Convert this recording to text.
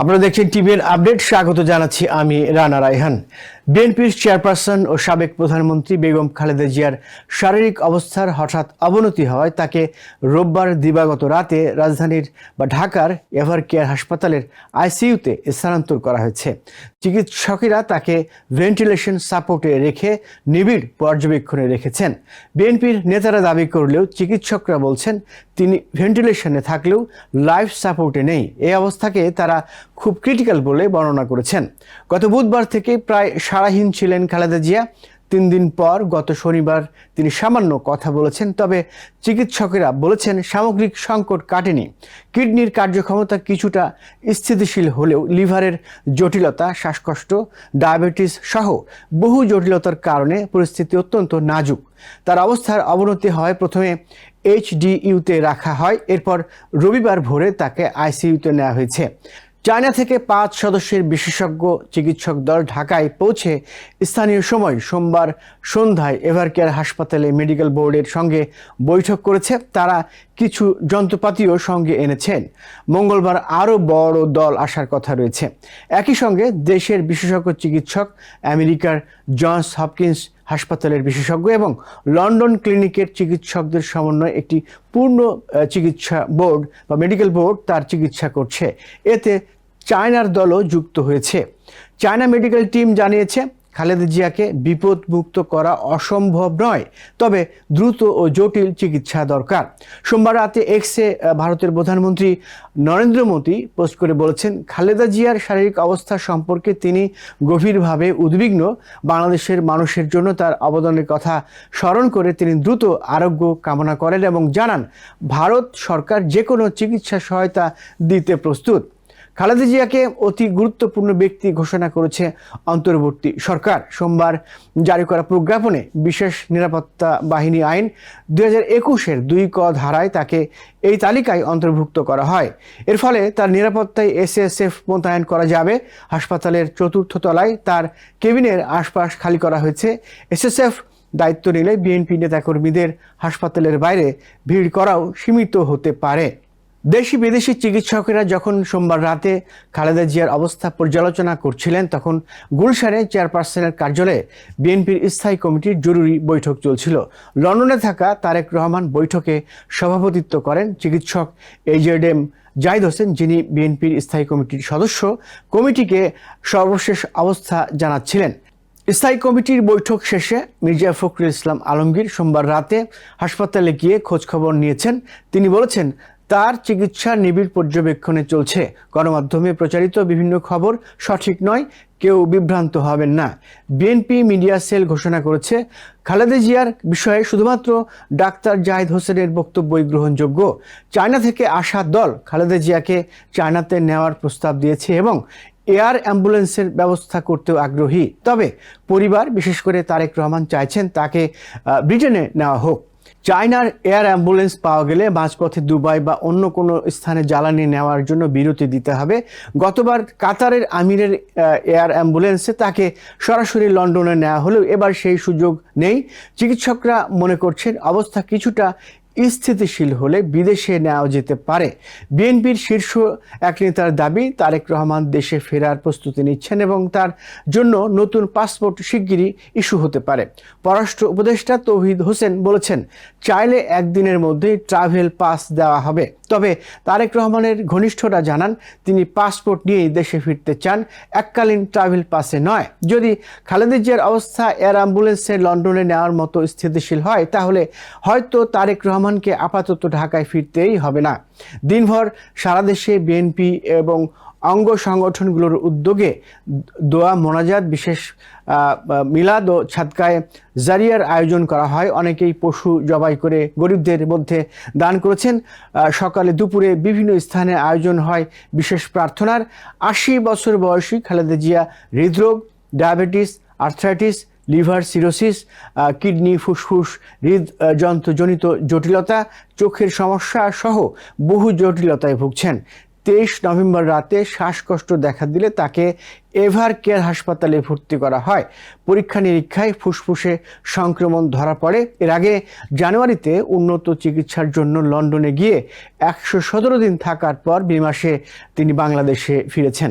আপনারা দেখছেন টিভির আপডেট। স্বাগত জানাচ্ছি আমি রানা রায়হান। বিএনপির চেয়ারপারসন ও সাবেক প্রধানমন্ত্রী বেগম খালেদা জিয়ার শারীরিক অবস্থার হঠাৎ অবনতি হওয়ায় তাকে রোববার দিবাগত রাতে রাজধানীর বা ঢাকার এভার কেয়ার হাসপাতালের আইসিইউতে স্থানান্তর করা হয়েছে। চিকিৎসকেরা তাকে ভেন্টিলেশন সাপোর্টে রেখে নিবিড় পর্যবেক্ষণে রেখেছেন। বিএনপির নেতারা দাবি করলেও চিকিৎসকরা বলছেন, তিনি ভেন্টিলেশনে থাকলেও লাইফ সাপোর্টে নেই। এই অবস্থাকে তারা খুব ক্রিটিক্যাল বলে বর্ণনা করেছেন। গত বুধবার থেকে প্রায় সারাহীন ছিলেন খালেদা জিয়া। তিন দিন পর গত শনিবার তিনি সামান্য কথা বলেছেন, তবে চিকিৎসকেরা বলেছেন সামগ্রিক সংকট কাটেনি। কিডনির কার্যক্ষমতা কিছুটা স্থিতিশীল হলেও লিভারের জটিলতা, শ্বাসকষ্ট, ডায়াবেটিস সহ বহু জটিলতার কারণে পরিস্থিতি অত্যন্ত নাজুক। তার অবস্থার অবনতি হয় প্রথমে এইচডিইউতে রাখা হয়, এরপর রবিবার ভোরে তাকে আইসিইউতে নেওয়া হয়েছে। চায়না থেকে পাঁচ সদস্যের বিশেষজ্ঞ চিকিৎসক দল ঢাকায় পৌঁছে স্থানীয় সময় সোমবার সন্ধ্যায় এভারকেয়ার হাসপাতালে মেডিকেল বোর্ডের সঙ্গে বৈঠক করেছে। তারা কিছু যন্ত্রপাতিও সঙ্গে এনেছেন। মঙ্গলবার আরও বড় দল আসার কথা রয়েছে। একই সঙ্গে দেশের বিশেষজ্ঞ চিকিৎসক, আমেরিকার জনস হপকিন্স হাসপাতালের বিশেষজ্ঞ এবং লন্ডন ক্লিনিকের চিকিৎসকদের সমন্বয়ে একটি পূর্ণ চিকিৎসা বোর্ড বা মেডিকেল বোর্ড তার চিকিৎসা করছে। এতে চায়নার দলও যুক্ত হয়েছে। চায়না মেডিকেল টিম জানিয়েছে খালেদা জিয়াকে বিপদমুক্ত করা অসম্ভব নয়, তবে দ্রুত ও জটিল চিকিৎসা দরকার। সোমবার রাতে এক্সে ভারতের প্রধানমন্ত্রী নরেন্দ্র মোদী পোস্ট করে বলেছেন, খালেদা জিয়ার শারীরিক অবস্থা সম্পর্কে তিনি গভীরভাবে উদ্বিগ্ন। বাংলাদেশের মানুষের জন্য তার অবদানের কথা স্মরণ করে তিনি দ্রুত আরোগ্য কামনা করেন এবং জানান, ভারত সরকার যে কোনো চিকিৎসা সহায়তা দিতে প্রস্তুত। খালেদা জিয়াকে অতি গুরুত্বপূর্ণ ব্যক্তি ঘোষণা করেছে অন্তর্বর্তী সরকার। সোমবার জারি করা প্রজ্ঞাপনে বিশেষ নিরাপত্তা বাহিনী আইন দুই হাজার একুশের দুই ক ধারায় তাকে এই তালিকায় অন্তর্ভুক্ত করা হয়। এর ফলে তার নিরাপত্তায় এসএসএফ মোতায়েন করা যাবে। হাসপাতালের চতুর্থ তলায় তার কেবিনের আশপাশ খালি করা হয়েছে। এসএসএফ দায়িত্ব নিলে বিএনপি নেতাকর্মীদের হাসপাতালের বাইরে ভিড় করাও সীমিত হতে পারে। দেশি বিদেশি চিকিৎসকেরা যখন সোমবার রাতে খালেদা জিয়ার অবস্থা পর্যালোচনা করছিলেন, তখন গুলশানে চেয়ারপারসনের কার্যালয়ে বিএনপির স্থায়ী কমিটির জরুরি বৈঠক চলছিল। লন্ডনে থাকা তারেক রহমান বৈঠকে সভাপতিত্ব করেন চিকিৎসক এইজেড এম জাহিদ হোসেন, যিনি বিএনপির স্থায়ী কমিটির সদস্য। কমিটিকে সর্বশেষ অবস্থা জানাচ্ছিলেন। স্থায়ী কমিটির বৈঠক শেষে মির্জা ফখরুল ইসলাম আলমগীর সোমবার রাতে হাসপাতালে গিয়ে খোঁজখবর নিয়েছেন। তিনি বলেছেন তার চিকিৎসা নিবিড় পর্যবেক্ষণে চলছে। গণমাধ্যমে প্রচারিত বিভিন্ন খবর সঠিক নয়, কেউ বিভ্রান্ত হবেন না। বিএনপি মিডিয়া সেল ঘোষণা করেছে, খালেদা জিয়ার বিষয়ে শুধুমাত্র ডাক্তার জাহিদ হোসেনের বক্তব্যই গ্রহণযোগ্য। চায়না থেকে আসা দল খালেদা জিয়াকে চায়নাতে নেওয়ার প্রস্তাব দিয়েছে এবং এয়ার অ্যাম্বুলেন্সের ব্যবস্থা করতেও আগ্রহী। তবে পরিবার, বিশেষ করে তারেক রহমান, চাইছেন তাকে ব্রিটেনে নেওয়া হোক। চায়নার এয়ার অ্যাম্বুলেন্স পাওয়া গেলে মাঝপথে দুবাই বা অন্য কোনো স্থানে জ্বালানি নেওয়ার জন্য বিরতি দিতে হবে। গতবার কাতারের আমিরের এয়ার অ্যাম্বুলেন্সে তাকে সরাসরি লন্ডনে নেওয়া হলেও এবার সেই সুযোগ নেই। চিকিৎসকরা মনে করছেন অবস্থা কিছুটা স্থিতিশীল হলে বিদেশে নেওয়া যেতে পারে। বিএনপির শীর্ষ এক নেতার দাবি, তারেক রহমান দেশে ফেরার প্রস্তুতি নিচ্ছেন এবং তার জন্য নতুন পাসপোর্ট শিগগিরই ইস্যু হতে পারে। পররাষ্ট্র উপদেষ্টা তৌহিদ হোসেন বলেছেন, চাইলে একদিনের মধ্যেই ট্রাভেল পাস দেওয়া হবে। তবে তারেক রহমানের ঘনিষ্ঠরা জানান, তিনি পাসপোর্ট নিয়েই দেশে ফিরতে চান, এককালীন ট্রাভেল পাসে নয়। যদি খালেদা জিয়ার অবস্থা, এয়ার অ্যাম্বুলেন্সে লন্ডনে নেওয়ার মতো স্থিতিশীল হয়, তাহলে হয়তো তারেক রহমানকে আপাতত ঢাকায় ফিরতেই হবে না। দিনভর সারা দেশে বিএনপি এবং অঙ্গ সংগঠনগুলোর উদ্যোগে দোয়া, মোনাজাত, বিশেষ মিলাদ ও ছাদকায় জারিয়ার আয়োজন করা হয়। অনেকেই পশু জবাই করে গরিবদের মধ্যে দান করেছেন। সকালে দুপুরে বিভিন্ন স্থানে আয়োজন হয় বিশেষ প্রার্থনার। আশি বছর বয়সী খালেদা জিয়া হৃদরোগ, diabetes, arthritis liver cirrhosis kidney, ফুসফুস, হৃদযন্ত্রজনিত জটিলতা, চোখের সমস্যা সহ বহু জটিলতায় ভুগছেন। তেইশ নভেম্বর রাতে শ্বাসকষ্ট দেখা দিলে তাকে এভার কেয়ার হাসপাতালে ভর্তি করা হয়। পরীক্ষা নিরীক্ষায় ফুসফুসে সংক্রমণ ধরা পড়ে। এর আগে জানুয়ারিতে উন্নত চিকিৎসার জন্য লন্ডনে গিয়ে একশো সতেরো দিন থাকার পর মে মাসে তিনি বাংলাদেশে ফিরেছেন।